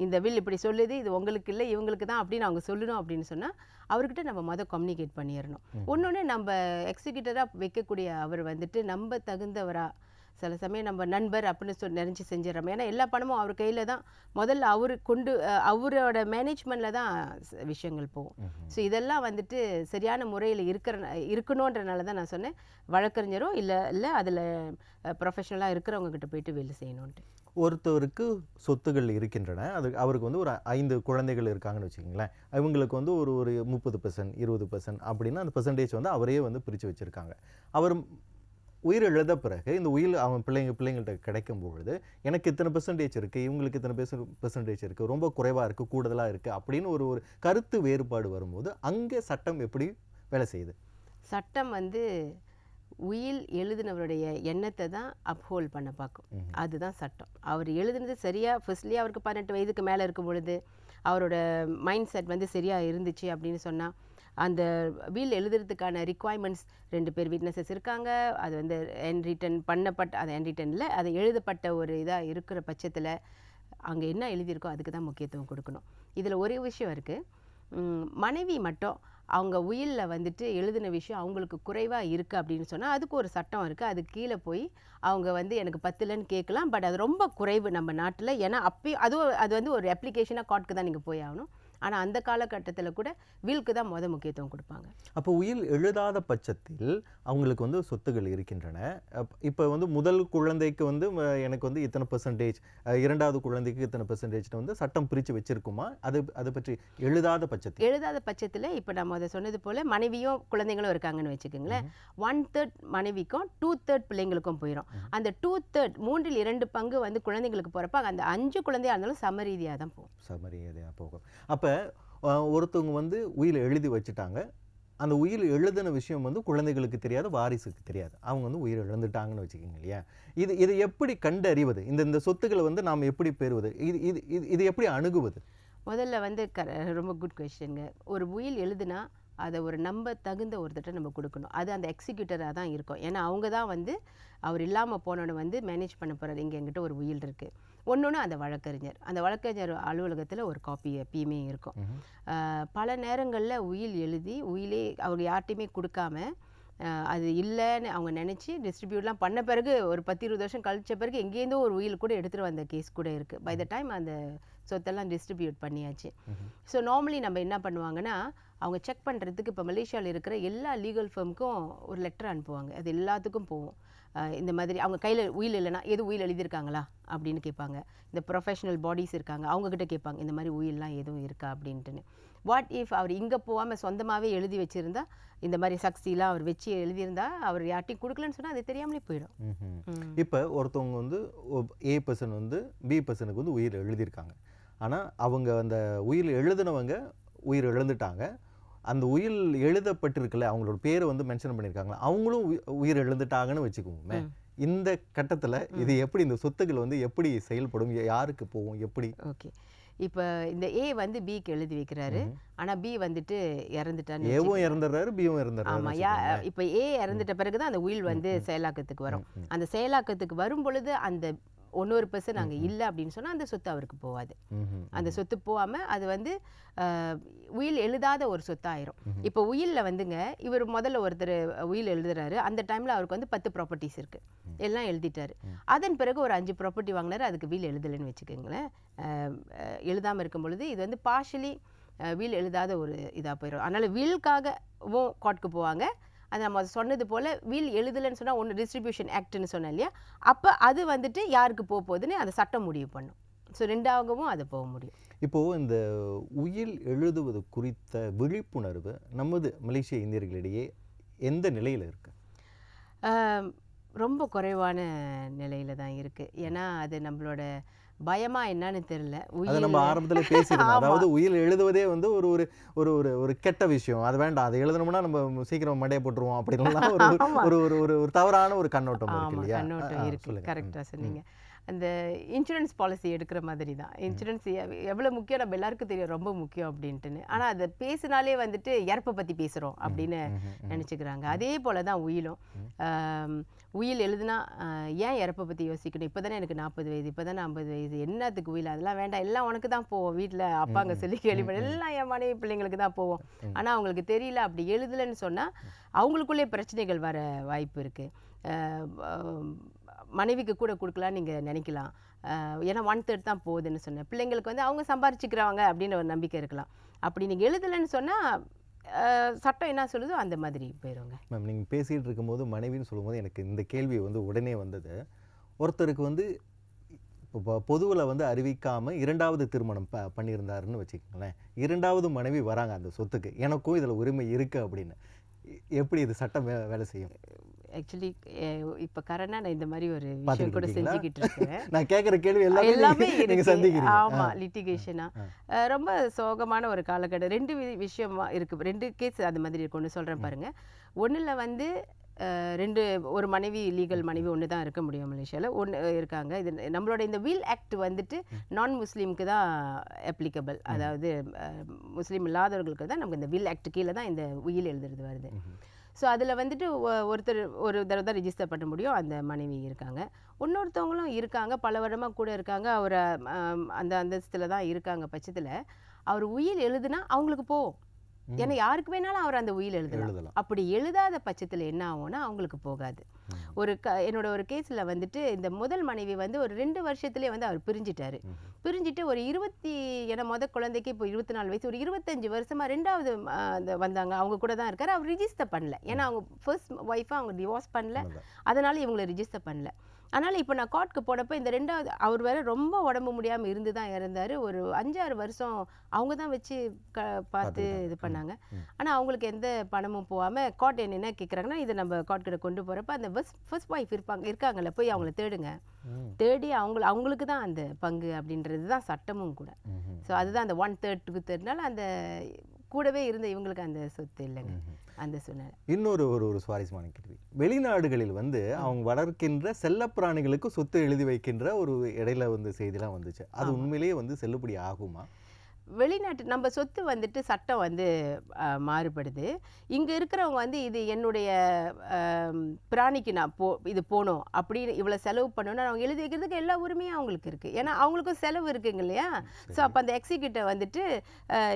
S2: இந்த வில் இப்படி சொல்லுது இது உங்களுக்கு இல்லை இவங்களுக்கு தான் அப்படின்னு அவங்க சொல்லணும் அப்படின்னு சொன்னால் அவர்கிட்ட நம்ம மொதல் கம்யூனிகேட் பண்ணிடணும் ஒன்னொன்று நம்ம எக்ஸிக்யூட்டராக வைக்கக்கூடிய அவர் வந்துட்டு நம்ப தகுந்தவரா சில சமயம் நம்ம நண்பர் அப்படின்னு சொல்லி நினச்சி செஞ்சிடறோம் ஏன்னா எல்லா பணமும் அவர் கையில் தான். முதல்ல அவர் கொண்டு அவரோட மேனேஜ்மெண்ட்டில் தான் விஷயங்கள் போகும். ஸோ இதெல்லாம் வந்துட்டு சரியான முறையில் இருக்கிற இருக்கணுன்றனால தான் நான் சொன்னேன். வழக்கறிஞரும் இல்லை இல்லை அதில் ப்ரொஃபஷனலாக இருக்கிறவங்க கிட்ட போயிட்டு வெளில செய்யணுன்ட்டு.
S1: ஒருத்தவருக்கு சொத்துகள் இருக்கின்றன. அது அவருக்கு வந்து ஒரு ஐந்து குழந்தைகள் இருக்காங்கன்னு வச்சுக்கோங்களேன். இவங்களுக்கு வந்து ஒரு ஒரு முப்பது பர்சன்ட் இருபது பர்சன்ட் அப்படின்னா அந்த பெர்சன்டேஜ் வந்து அவரே வந்து பிரித்து வச்சுருக்காங்க. அவர் உயிர் எழுத பிறகு இந்த உயிர் அவன் பிள்ளைங்க பிள்ளைங்கள்ட்ட கிடைக்கும் பொழுது எனக்கு இத்தனை பெர்சன்டேஜ் இருக்குது இவங்களுக்கு இத்தனை பெர்சன் பெர்சன்டேஜ் இருக்குது ரொம்ப குறைவாக இருக்குது கூடுதலாக இருக்குது அப்படின்னு ஒரு ஒரு கருத்து வேறுபாடு வரும்போது அங்கே சட்டம் எப்படி வேலை செய்யுது?
S2: சட்டம் வந்து உயில் எழுதினவருடைய எண்ணத்தை தான் அப்ஹோல்ட் பண்ண பார்க்கும். அதுதான் சட்டம். அவர் எழுதுனது சரியா ஃபர்ஸ்ட்லேயே அவருக்கு பதினெட்டு வயதுக்கு மேலே இருக்கும் பொழுது அவரோட மைண்ட் செட் வந்து சரியாக இருந்துச்சு அப்படின்னு சொன்னால் அந்த வீல் எழுதுறதுக்கான ரிக்குவயர்மெண்ட்ஸ் ரெண்டு பேர் விட்னஸஸ் இருக்காங்க. அது வந்து என் ரிட்டன் பண்ணப்பட்ட அது என் ரிட்டனில் அது எழுதப்பட்ட ஒரு இதாக இருக்கிற பட்சத்தில் அங்கே என்ன எழுதியிருக்கோ அதுக்கு தான் முக்கியத்துவம் கொடுக்கணும். இதில் ஒரே விஷயம் இருக்குது மனைவி மட்டும் அவங்க உயிலில் வந்துட்டு எழுதின விஷயம் அவங்களுக்கு குறைவாக இருக்குது அப்படின்னு சொன்னால் அதுக்கு ஒரு சட்டம் இருக்குது அது கீழே போய் அவங்க வந்து எனக்கு பத்துலன்னு கேட்கலாம். பட் அது ரொம்ப குறைவு நம்ம நாட்டில். ஏன்னா அப்பயும் அதுவும் அது வந்து ஒரு அப்ளிகேஷனாக காட்டுக்கு தான் நீங்கள் போய் ஆகணும். ஆனால் அந்த காலகட்டத்தில் கூட வில்க்கு தான் முத முக்கியத்துவம் கொடுப்பாங்க.
S1: அப்போ உயிர் எழுதாத பட்சத்தில் அவங்களுக்கு வந்து சொத்துகள் இருக்கின்றன. இப்போ வந்து முதல் குழந்தைக்கு வந்து எனக்கு வந்து இத்தனை பெர்சன்டேஜ் இரண்டாவது குழந்தைக்கு இத்தனை பெர்சன்டேஜ்னு வந்து சட்டம் பிரித்து வச்சிருக்குமா? அது அதை பற்றி எழுதாத பட்சத்தில்.
S2: எழுதாத பட்சத்தில் இப்போ நம்ம அதை சொன்னது போல் மனைவியும் குழந்தைங்களும் இருக்காங்கன்னு வச்சுக்கோங்களேன். ஒன் தேர்ட் மனைவிக்கும் டூ தேர்ட் பிள்ளைங்களுக்கும் போயிடும் அந்த டூ தேர்ட் மூன்றில் இரண்டு பங்கு வந்து குழந்தைங்களுக்கு போகிறப்ப அந்த அஞ்சு குழந்தையா இருந்தாலும் சமரீதியாக தான் போகும்.
S1: சமரியாதையாக போகும். அப்போ ஒருத்தவங்க வந்து உயிரை எழுதி வச்சுட்டாங்க. அந்த உயிர் எழுதின விஷயம் வந்து குழந்தைகளுக்கு தெரியாது வாரிசுக்கு தெரியாது. அவங்க வந்து உயிர் இழந்துட்டாங்கன்னு வச்சுக்கோங்க இல்லையா? இது இதை எப்படி கண்டறிவது? இந்த இந்த சொத்துக்களை வந்து நாம் எப்படி பெறுவது? இது இது இது இது எப்படி அணுகுவது?
S2: முதல்ல வந்து க ரொம்ப குட் கொஷனுங்க ஒரு உயில் எழுதுனா அதை ஒரு நம்ப தகுந்த ஒருத்தட்ட நம்ம கொடுக்கணும். அது அந்த எக்ஸிக்யூட்டராக தான் இருக்கும். ஏன்னா அவங்க தான் வந்து அவர் இல்லாமல் போனோன்னு வந்து மேனேஜ் பண்ண போகிறார் இங்கே எங்கிட்ட ஒரு உயில் இருக்குது ஒன்னொன்று அந்த வழக்கறிஞர். அந்த வழக்கறிஞர் அலுவலகத்தில் ஒரு காப்பி எப்பயுமே இருக்கும். பல நேரங்களில் உயில் எழுதி உயிலே அவங்க யார்ட்டையுமே கொடுக்காம அது இல்லைன்னு அவங்க நினச்சி டிஸ்ட்ரிபியூட்லாம் பண்ண பிறகு ஒரு பத்து இருபது வருஷம் கழிச்ச பிறகு எங்கேருந்தோ ஒரு உயில் கூட எடுத்துகிட்டு வந்த கேஸ் கூட இருக்குது பை த டைம் அந்த சொத்தெல்லாம் டிஸ்ட்ரிபியூட் பண்ணியாச்சு. ஸோ நார்மலி நம்ம என்ன பண்ணுவாங்கன்னா அவங்க செக் பண்ணுறதுக்கு இப்போ மலேசியாவில் இருக்கிற எல்லா லீகல் ஃபர்முக்கும் ஒரு லெட்டர் அனுப்புவாங்க. அது எல்லாத்துக்கும் ஆஹ் இந்த மாதிரி அவங்க கையில் உயில் இல்லைன்னா எது உயில் எழுதியிருக்காங்களா அப்படின்னு கேட்பாங்க. இந்த ப்ரொஃபஷனல் பாடிஸ் இருக்காங்க அவங்கக்கிட்ட கேட்பாங்க இந்த மாதிரி உயில்லாம் எதுவும் இருக்கா அப்படின்ட்டுன்னு. வாட் இஃப் அவர் இங்கே போகாமல் சொந்தமாகவே எழுதி வச்சுருந்தா இந்த மாதிரி சக்திலாம் அவர் வச்சு எழுதியிருந்தா அவர் யார்ட்டையும் கொடுக்கலன்னு சொன்னால் அது தெரியாமலே போயிடும்.
S1: இப்போ ஒருத்தவங்க வந்து ஏ பர்சன் வந்து பி பர்சனுக்கு வந்து உயிர் எழுதியிருக்காங்க. ஆனால் அவங்க அந்த உயிர் எழுதினவங்க உயிர் இழந்துட்டாங்க. அந்த உயிர் எழுதப்பட்டிருக்குல்ல அவங்களோட பேரை வந்து மென்ஷன் பண்ணியிருக்காங்களா அவங்களும் உயி- உயிர் எழுந்துட்டாங்கன்னு வச்சுக்கோங்க இந்த கட்டத்தில் இது எப்படி இந்த சொத்துக்கள் வந்து எப்படி செயல்படும் யா- யாருக்கு போகும் எப்படி?
S2: ஓகே. இப்போ இந்த ஏ வந்து பிக்கு எழுதி வைக்கிறாரு. ஆனால் பி வந்துட்டு இறந்துட்டான்னு
S1: ஏவும் இறந்துடுறாரு பியும்
S2: ஆமா யா
S1: இறந்துடுறாரு
S2: இப்போ ஏ இறந்துட்ட பிறகு தான் அந்த உயில் வந்து செயலாக்கத்துக்கு வரும். அந்த செயலாக்கத்துக்கு வரும் பொழுது அந்த ஒன்னொரு பர்சன் அங்கே இல்லை அப்படின்னு சொன்னா அந்த சொத்து அவருக்கு போகாது அந்த சொத்து போகாம அது வந்து உயில் எழுதாத ஒரு சொத்தாயிரும். இப்போ உயில்ல வந்துங்க இவர் முதல்ல ஒருத்தர் உயில் எழுதுறாரு. அந்த டைம்ல அவருக்கு வந்து பத்து ப்ராப்பர்ட்டிஸ் இருக்கு. எல்லாம் எழுதிட்டாரு. அதன் பிறகு ஒரு அஞ்சு ப்ராப்பர்ட்டி வாங்கினாரு அதுக்கு வீல் எழுதலைன்னு வச்சுக்கோங்களேன். ஆஹ், ஆஹ், எழுதாம இருக்கும் பொழுது இது வந்து பார்ஷலி வீல் எழுதாத ஒரு இதா போயிடும் அதனால வீலுக்காகவும் கோர்ட்டுக்கு போவாங்க. அது நம்ம சொன்னது போல வீல் எழுதலைன்னு சொன்னா ஒன்று டிஸ்ட்ரிபியூஷன் ஆக்ட்னு சொன்னேன் இல்லையா? அப்போ அது வந்துட்டு யாருக்கு போக போகுதுன்னு அந்த சட்டம் முடிவு பண்ணும். ஸோ ரெண்டாகவும் அது போக முடியும்.
S1: இப்போ இந்த உயில் எழுதுவது குறித்த விழிப்புணர்வு நமது மலேசிய இந்தியர்களிடையே எந்த நிலையில் இருக்கு?
S2: ரொம்ப குறைவான நிலையில தான் இருக்கு. ஏன்னா அது நம்மளோட பயமா என்னன்னு தெரியல.
S1: அதை நம்ம
S2: உயிர்
S1: ஆரம்பத்துல பேசியிருந்தோம். அதாவது உயில் எழுதுவதே வந்து ஒரு ஒரு ஒரு ஒரு ஒரு கெட்ட விஷயம். அது வேண்டாம். அதை எழுதணும்னா நம்ம சீக்கிரம் மண்டையை போட்டுருவோம் அப்படின்லாம் ஒரு ஒரு-. ஒரு ஒரு ஒரு தவறான ஒரு கண்ணோட்டம் இருக்கு இல்லையா?
S2: கண்ணோட்டம் இருக்கு. கரெக்டாக சொன்னீங்க. அந்த இன்சூரன்ஸ் பாலிசி எடுக்கிற மாதிரி தான். இன்சூரன்ஸ் எவ்வளவு முக்கியம்? நம்ம எல்லாருக்கும் தெரியும். ரொம்ப முக்கியம் அப்படின்ட்டுன்னு. ஆனா அதை பேசினாலே வந்துட்டு இறப்பை பத்தி பேசுறோம் அப்படின்னு. நினச்சிக்கிறாங்க. அதே போல தான் உயிலும் உயில் எழுதுனா ஏன் இறப்பை பற்றி யோசிக்கணும்? இப்போ தானே எனக்கு நாற்பது வயது இப்போ தானே ஐம்பது வயது என்னத்துக்கு உயில்? அதெல்லாம் வேண்டாம். எல்லாம் உனக்கு தான் போவோம். வீட்டில் அப்பாங்க சொல்லி கேள்விப்பட எல்லாம் என் மனைவி பிள்ளைங்களுக்கு தான் போவோம். ஆனால் அவங்களுக்கு தெரியல அப்படி எழுதலைன்னு சொன்னால் அவங்களுக்குள்ளே பிரச்சனைகள் வர வாய்ப்பு இருக்குது மனைவிக்கு கூட கொடுக்கலாம் நீங்கள் நினைக்கலாம். ஏன்னா ஒன் தேர்ட் தான் போகுதுன்னு சொன்னேன். பிள்ளைங்களுக்கு வந்து அவங்க சம்பாரிச்சுக்கிறாங்க அப்படின்னு ஒரு நம்பிக்கை இருக்கலாம். அப்படி நீங்கள் எழுதலைன்னு சொன்னால் சட்டம் என்ன சொல்லுதோ அந்த மாதிரி போயிடுங்க
S1: மேம் நீங்கள் பேசிகிட்டு இருக்கும்போது மனைவின்னு சொல்லும்போது எனக்கு இந்த கேள்வி வந்து உடனே வந்தது. ஒருத்தருக்கு வந்து இப்போ பொதுவில் வந்து அறிவிக்காமல் இரண்டாவது திருமணம் ப பண்ணியிருந்தாருன்னு வச்சுக்கோங்களேன். இரண்டாவது மனைவி வராங்க அந்த சொத்துக்கு. எனக்கும் இதில் உரிமை இருக்கு அப்படின்னு. எப்படி இது சட்டம் வே வேலை செய்யும்?
S2: ஆக்சுவலி இப்போ நான் இந்த மாதிரி ஒரு விஷயம் கூட? செஞ்சுக்கிட்டு இருக்கேன்
S1: நான் கேட்குற கேள்வி எல்லாமே
S2: எல்லாமே
S1: நீங்க- நீங்க
S2: இருக்கு.
S1: சந்திக்கிறீங்க.
S2: ஆமா
S1: ஆ.
S2: லிட்டிகேஷனா
S1: ஆ.
S2: ரொம்ப சோகமான ஒரு காலகட்டம் ரெண்டு விஷயமா இருக்கு. ரெண்டு கேஸ் அது மாதிரி இருக்கு. ஒன்று சொல்றேன் பாருங்க. ஒண்ணுல வந்து ரெண்டு ஒரு மனைவி லீகல் மனைவி ஒன்று தான் இருக்க முடியும் மலேசியாவில் ஒன்று இருக்காங்க. இது நம்மளோட இந்த வில் ஆக்ட் வந்துட்டு நான் முஸ்லீமுக்கு தான் அப்ளிகபிள் அதாவது முஸ்லீம் இல்லாதவர்களுக்கு தான் நமக்கு இந்த வில் ஆக்ட் கீழே தான் இந்த உயில் எழுதுறது வருது. ஸோ அதில் வந்துட்டு ஒ- ஒருத்தர் ஒரு தடவை தான் ரிஜிஸ்டர் பண்ண முடியும். அந்த மனைவி இருக்காங்க. இன்னொருத்தவங்களும் இருக்காங்க. பல வருடமாக கூட இருக்காங்க. அவர் அந்த அந்தஸ்தில் தான் இருக்காங்க பட்சத்தில். அவர் உயிர் எழுதுனா அவங்களுக்கு போ ஏன்னா யாருக்கு வேணாலும் அவர் அந்த உயில் எழுதலாம். அப்படி எழுதாத பட்சத்தில் என்ன ஆகும்னா அவங்களுக்கு போகாது. ஒரு க என்னோட ஒரு கேஸில் வந்துட்டு இந்த முதல் மனைவி வந்து ஒரு ரெண்டு வருஷத்துலேயே வந்து அவர் பிரிஞ்சிட்டாரு. பிரிஞ்சுட்டு ஒரு இருபத்தி ஏன்னா முத குழந்தைக்கு இப்போ இருபத்தி நாலு வயசு ஒரு இருபத்தஞ்சு வருஷமா ரெண்டாவது வந்தாங்க. அவங்க கூட தான் இருக்காரு. அவர் ரிஜிஸ்டர் பண்ணல. ஏன்னா அவங்க ஃபர்ஸ்ட் ஒய்ஃபை அவங்க டிவோர்ஸ் பண்ணல. அதனால இவங்களை ரிஜிஸ்டர் பண்ணல. அதனால இப்போ நான் கோர்ட்டுக்கு போனப்போ இந்த ரெண்டாவது அவர் வேற ரொம்ப உடம்பு முடியாமல் இருந்து தான் இறந்தாரு ஒரு அஞ்சாறு வருஷம் அவங்க தான் வச்சு க பார்த்து. இது பண்ணாங்க. ஆனால் அவங்களுக்கு எந்த பணமும் போகாமல் கோர்ட் என்ன கேட்குறாங்கன்னா இதை நம்ம கோர்ட் கிட்ட கொண்டு போகிறப்ப அந்த ஃபர்ஸ்ட் ஃபர்ஸ்ட் ஒய்ஃப் இருப்பாங்க இருக்காங்கல்ல போய் அவங்கள தேடுங்க. தேடி அவங்கள அவங்களுக்கு தான் அந்த பங்கு அப்படின்றது தான் சட்டமும் கூட. ஸோ அதுதான் அந்த ஒன் தேர்ட் டூ தேர்ட்னால அந்த கூடவே இருந்த இவங்களுக்கு அந்த சொத்து இல்லைங்க. அந்த சூழ்நிலை.
S1: இன்னொரு ஒரு ஒரு சுவாரஸ்யமான கேள்வி. வெளிநாடுகளில் வந்து அவங்க வளர்க்கின்ற செல்லப்பிராணிகளுக்கு சொத்து எழுதி வைக்கின்ற ஒரு இடையில வந்து செய்திலாம் வந்துச்சு. அது உண்மையிலேயே வந்து செல்லுபடி ஆகுமா?
S2: வெளிநாட்டு நம்ம சொத்து வந்துட்டு சட்டம் வந்து மாறுபடுது. இங்கே இருக்கிறவங்க வந்து இது என்னுடைய பிராணிக்கு நான் போ இது போகணும் அப்படின்னு இவ்வளோ செலவு பண்ணணும்னு அவங்க எழுதி வைக்கிறதுக்கு எல்லா உரிமையும் அவங்களுக்கு இருக்குது ஏன்னா அவங்களுக்கும் செலவு இருக்குங்க இல்லையா? ஸோ அப்போ அந்த எக்ஸிக்யூட்டிவ் வந்துட்டு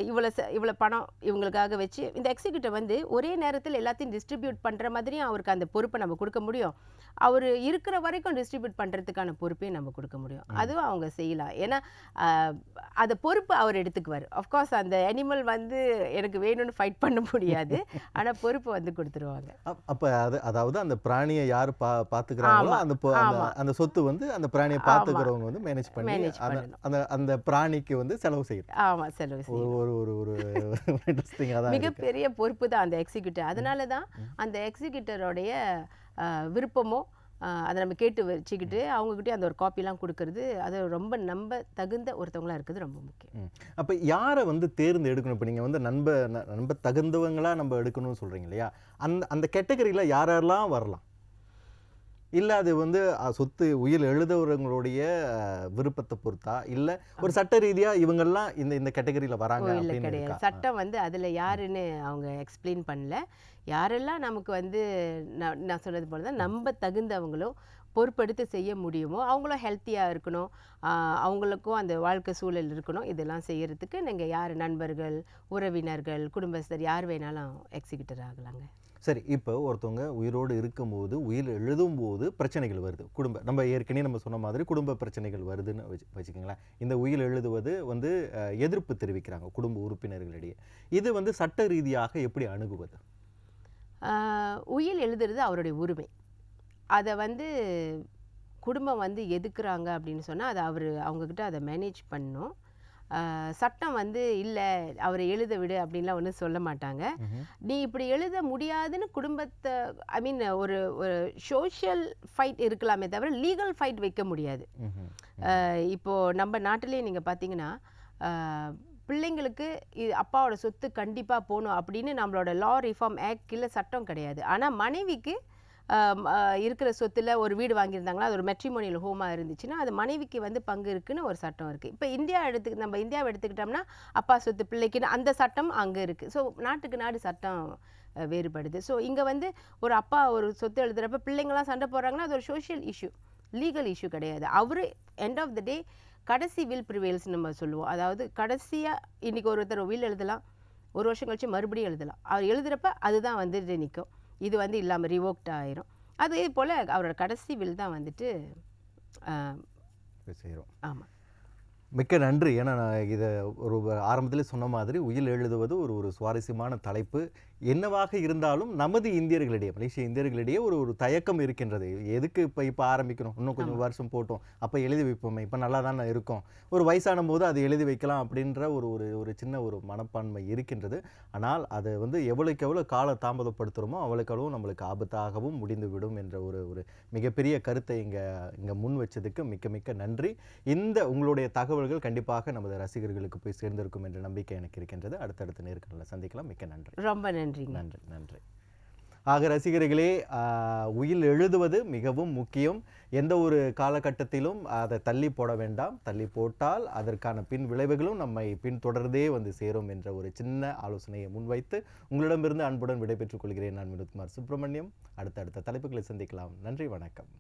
S2: இவ்வளோ செ இவ்வளோ பணம் இவங்களுக்காக வச்சு இந்த எக்ஸிக்யூட்டிவ் வந்து ஒரே நேரத்தில் எல்லாத்தையும் டிஸ்ட்ரிபியூட் பண்ணுற மாதிரியும் அவருக்கு அந்த பொறுப்பை நம்ம கொடுக்க முடியும். அவர் இருக்கிற வரைக்கும் டிஸ்ட்ரிபியூட் பண்ணுறதுக்கான பொறுப்பையும் நம்ம கொடுக்க முடியும். அதுவும் அவங்க செய்யலாம். ஏன்னா அந்த பொறுப்பு அவர் எடுத்துக்குவார். அஃப்கோர்ஸ் அந்த அனிமல் வந்து எனக்கு வேணும்னு ஃபைட் பண்ண முடியாது. ஆனால் பொறுப்பு வந்து கொடுத்துருவாங்க.
S1: அப்- அப்ப அது அதாவது அந்த பிராணியை யார் பா பாத்துக்கிறாங்களோ
S2: ஆமா,
S1: அந்த அந்த- சொத்து வந்து அந்த பிராணியை பாத்துக்கிறவங்க வந்து மேனேஜ் பண்ணி அந்த. அந்த பிராணிக்கு வந்து செலவு செய்யணும்.
S2: ஆமாம் செலவு செய்யும்
S1: ஒரு ஒரு ஒரு
S2: மிகப்பெரிய பொறுப்பு தான் அந்த எக்ஸிக்யூட்டிவ் அதனால தான் அந்த எக்ஸிக்யூட்டரோடைய விருப்பமோ அதை நம்ம கேட்டு வச்சுக்கிட்டு அவங்கக்கிட்டே அந்த ஒரு காப்பிலாம் கொடுக்கறது அது ரொம்ப நம்ப தகுந்த ஒருத்தவங்களா இருக்கிறது ரொம்ப முக்கியம்.
S1: அப்ப யாரை வந்து தேர்ந்தெடுக்கணும்? இப்போ நீங்க வந்து நண்ப ந- நண்ப தகுந்தவங்களா நம்ம எடுக்கணும்னு சொல்றீங்க இல்லையா? அந்த அந்த கேட்டகரியில யாரெல்லாம் வரலாம்? இல்ல அது வந்து சொத்து உயில் எழுதுறவங்களுடைய விருப்பத்தை பொறுத்தா இல்ல ஒரு சட்ட ரீதியா இவங்கெல்லாம் இந்த இந்த கேட்டகரியில வராங்க
S2: இல்லை கிடையாது. சட்டம் வந்து அதில் யாருன்னு அவங்க எக்ஸ்பிளைன் பண்ணல. யாரெல்லாம் நமக்கு வந்து நான் நான் சொன்னது போல தான் நம்ப தகுந்தவங்களும் பொருட்படுத்தி செய்ய முடியுமோ அவங்களும் ஹெல்த்தியாக இருக்கணும். அவங்களுக்கும் அந்த வாழ்க்கை சூழல் இருக்கணும். இதெல்லாம் செய்கிறதுக்கு நீங்கள் யார்? நண்பர்கள் உறவினர்கள் குடும்பஸ்தர் யார் வேணாலும் எக்ஸிக்யூட்டர் ஆகலாங்க.
S1: சரி இப்போ ஒருத்தவங்க உயிரோடு இருக்கும்போது உயிர் எழுதும் போது பிரச்சனைகள் வருது. குடும்ப நம்ம ஏற்கனவே நம்ம சொன்ன மாதிரி குடும்ப பிரச்சனைகள் வருதுன்னு வச்சு வச்சுக்கோங்களேன். இந்த உயிர் எழுதுவது வந்து எதிர்ப்பு தெரிவிக்கிறாங்க குடும்ப உறுப்பினர்களிடையே. இது வந்து சட்ட ரீதியாக எப்படி அணுகுவது?
S2: உயில் எழுதுறது அவருடைய உரிமை. அதை வந்து குடும்பம் வந்து எதுக்குறாங்க அப்படின்னு சொன்னால் அதை அவர் அவங்கக்கிட்ட அதை மேனேஜ் பண்ணணும் ஆஹ் சட்டம் வந்து இல்லை அவரை எழுத விடு அப்படின்லாம் ஒன்றும் சொல்ல மாட்டாங்க. நீ இப்படி எழுத முடியாதுன்னு குடும்பத்தை ஐ மீன் ஒரு ஒரு சோஷியல் ஃபைட் இருக்கலாமே தவிர லீகல் ஃபைட் வைக்க முடியாது.
S1: ம்ஹும்.
S2: ஆஹ் இப்போ நம்ம நாட்டிலேயே நீங்கள் பார்த்தீங்கன்னா பிள்ளைங்களுக்கு இது அப்பாவோட சொத்து கண்டிப்பாக போகணும் அப்படின்னு நம்மளோட லா ரிஃபார்ம் ஆக்ட் கீழே சட்டம் கிடையாது. ஆனால் மனைவிக்கு இருக்கிற சொத்தில் ஒரு வீடு வாங்கியிருந்தாங்களா அது ஒரு மெட்ரிமோனியல் ஹோமாக இருந்துச்சுன்னா அது மனைவிக்கு வந்து பங்கு இருக்குன்னு ஒரு சட்டம் இருக்குது இப்போ இந்தியா எடுத்து நம்ம இந்தியாவை எடுத்துக்கிட்டோம்னா அப்பா சொத்து பிள்ளைக்குன்னு அந்த சட்டம் அங்கே இருக்குது ஸோ நாட்டுக்கு நாடு சட்டம் வேறுபடுது. ஸோ இங்கே வந்து ஒரு அப்பா ஒரு சொத்து எழுதுகிறப்ப பிள்ளைங்களாம் சண்டை போடுறாங்கன்னா அது ஒரு சோஷியல் இஷ்யூ லீகல் இஷ்யூ கிடையாது. அவர் எண்ட் ஆஃப் த டே கடைசி வில் ப்ரிவேல்ஸ் நம்ம சொல்லுவோம். அதாவது கடைசியாக இன்னைக்கு ஒருத்தர் வில் எழுதலாம். ஒரு வருஷம் கழிச்சு மறுபடியும் எழுதலாம். அவர் எழுதுறப்ப அதுதான் வந்துட்டு நிற்கும் இது வந்து இல்லாமல் ரிவோக்ட் ஆயிரும். அதே போல் அவரோட கடைசி வில் தான் வந்துட்டு
S1: செய்கிறோம்
S2: ஆமாம்
S1: மிக்க நன்றி. ஏன்னா நான் இதை ஒரு ஆரம்பத்திலே சொன்ன மாதிரி உயில் எழுதுவது ஒரு ஒரு சுவாரஸ்யமான தலைப்பு. என்னவாக இருந்தாலும் நமது இந்தியர்களிடையே மலேசிய இந்தியர்களிடையே ஒரு ஒரு தயக்கம் இருக்கின்றது. எதுக்கு இப்போ இப்போ ஆரம்பிக்கணும்? இன்னும் கொஞ்சம் வருஷம் போட்டோம். அப்போ எழுதி வைப்போமே இப்போ நல்லா தானே இருக்கும். ஒரு வயசான போது அதை எழுதி வைக்கலாம் அப்படின்ற ஒரு ஒரு ஒரு சின்ன ஒரு மனப்பான்மை இருக்கின்றது. ஆனால் அதை வந்து எவ்வளோக்கு எவ்வளோ கால தாமதப்படுத்துகிறோமோ அவ்வளோக்கு அவ்வளோ நம்மளுக்கு ஆபத்தாகவும் முடிந்துவிடும் என்ற ஒரு ஒரு மிகப்பெரிய கருத்தை இங்கே இங்கே முன் வச்சதுக்கு மிக்க மிக்க நன்றி. இந்த உங்களுடைய தகவல்கள் கண்டிப்பாக நமது ரசிகர்களுக்கு போய் சேர்ந்திருக்கும் என்ற நம்பிக்கை எனக்கு இருக்கின்றது. அடுத்தடுத்த நேர்காணலை சந்திக்கலாம். மிக்க நன்றி.
S2: ரொம்ப நன்றிங்க
S1: நன்றி நன்றி. ஆக ரசிகர்களே உயில் எழுதுவது மிகவும் முக்கியம். எந்த ஒரு காலகட்டத்திலும் அதை தள்ளி போட வேண்டாம். தள்ளி போட்டால் அதற்கான பின் விளைவுகளும் நம்மை பின்தொடர்ந்தே வந்து சேரும் என்ற ஒரு சின்ன ஆலோசனையை முன்வைத்து உங்களிடமிருந்து அன்புடன் விடைபெற்றுக் கொள்கிறேன் நான் வினோத்குமார் சுப்பிரமணியம் அடுத்தடுத்த தலைப்புகளை சந்திக்கலாம். நன்றி வணக்கம்.